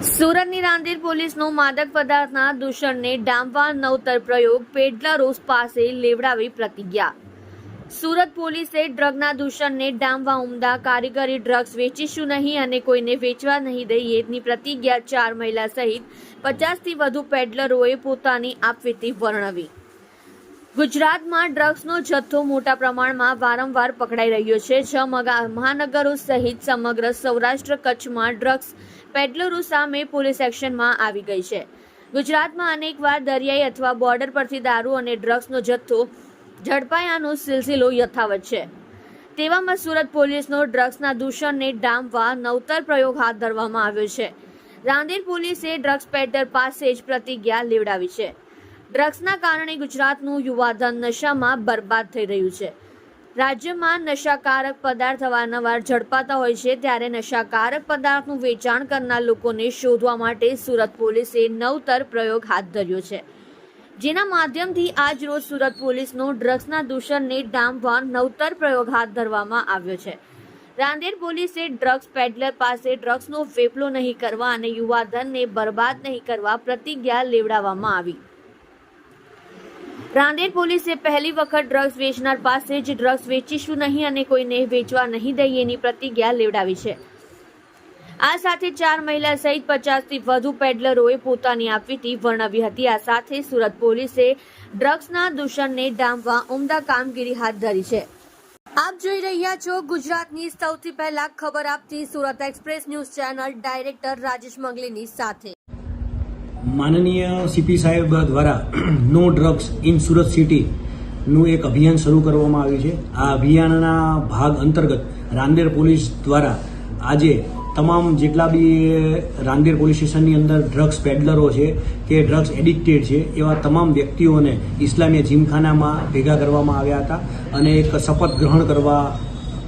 સુરતની રાંદેર પોલીસનો માદક પદાર્થના દૂષણને ડામવા નવતર પ્રયોગ પેડલરોસ પાસે લેવડાવી પ્રતિજ્ઞા. સુરત પોલીસે ડ્રગના દૂષણને ડામવા ઉમદા કારીગરી ડ્રગ્સ વેચીશું નહીં અને કોઈને વેચવા નહીં દઈએની પ્રતિજ્ઞા ચાર મહિલા સહિત પચાસથી વધુ પેડલરોએ પોતાની આપવીતી વર્ણવી. ગુજરાતમાં ડ્રગ્સનો જથ્થો મોટા પ્રમાણમાં વારંવાર પકડાઈ રહ્યો છે. છ મહાનગરો સહિત સમગ્ર સૌરાષ્ટ્ર કચ્છમાં ડ્રગ્સ પેડલરો સામે પોલીસ એક્શનમાં આવી ગઈ છે. ગુજરાતમાં અનેકવાર દરિયાઈ અથવા બોર્ડર પરથી દારૂ અને ડ્રગ્સનો જથ્થો ઝડપાયાનો સિલસિલો યથાવત છે. તેવામાં સુરત પોલીસનો ડ્રગ્સના દૂષણને ડામવા નવતર પ્રયોગ હાથ ધરવામાં આવ્યો છે. રાંદેર પોલીસે ડ્રગ્સ પેડલર પાસે જ પ્રતિજ્ઞા લેવડાવી છે. ડ્રગ્સના કારણે ગુજરાતનું યુવાધન નશામાં બરબાદ થઈ રહ્યું છે. રાજ્યમાં નશાકારક પદાર્થ અવારનવાર ઝડપાતા હોય છે ત્યારે નશાકારક પદાર્થનું વેચાણ કરનાર લોકોને શોધવા માટે સુરત પોલીસે નવતર પ્રયોગ હાથ ધર્યો છે. જેના માધ્યમથી આજ રોજ સુરત પોલીસનો ડ્રગ્સના દૂષણને ડામવા નવતર પ્રયોગ હાથ ધરવામાં આવ્યો છે. રાંદેર પોલીસે ડ્રગ્સ પેડલર પાસે ડ્રગ્સનો ફેફલો નહીં કરવા અને યુવાધનને બરબાદ નહીં કરવા પ્રતિજ્ઞા લેવડાવવામાં આવી. રાંદેર પોલીસે પહેલી વખત ડ્રગ્સ વેચનાર પાસે જ ડ્રગ્સ વેચીશું નહીં અને કોઈને વેચવા નહીં દઈએની પ્રતિજ્ઞા લેવડાવી છે. આ સાથે ચાર મહિલા સહિત પચાસથી વધુ પેડલરોએ પોતાની આપવીતી વર્ણવી હતી. આ સાથે સુરત પોલીસે ડ્રગ્સના દૂષણને ડામવા ઉમદા કામગીરી હાથ ધરી છે. આપ જોઈ રહ્યા છો ગુજરાતની સૌથી પહેલા ખબર આપતી Surat express news channel director Rajesh મંગલીની સાથે. માનનીય સીપી સાહેબ દ્વારા નો ડ્રગ્સ ઇન સુરત સિટીનું એક અભિયાન શરૂ કરવામાં આવ્યું છે. આ અભિયાનના ભાગ અંતર્ગત રાંદેર પોલીસ દ્વારા આજે તમામ જેટલા બી રાંદેર પોલીસ સ્ટેશનની અંદર ડ્રગ્સ પેડલરો છે કે ડ્રગ્સ એડિક્ટેડ છે, એવા તમામ વ્યક્તિઓને ઇસ્લામીય જીમખાનામાં ભેગા કરવામાં આવ્યા હતા અને એક શપથ ગ્રહણ કરવા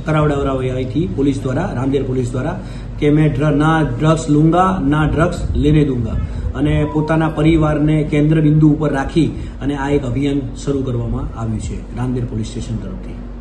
કરાવડાવડાવી અહીંથી પોલીસ દ્વારા, રાંદેર પોલીસ દ્વારા કે મેં ના ડ્રગ્સ લૂંગા, ના ડ્રગ્સ લેને દૂંગા. અને પોતાના પરિવારને કેન્દ્ર બિંદુ ઉપર રાખી અને આ એક અભિયાન શરૂ કરવામાં આવ્યું છે રાંદેર પોલીસ સ્ટેશન તરફથી.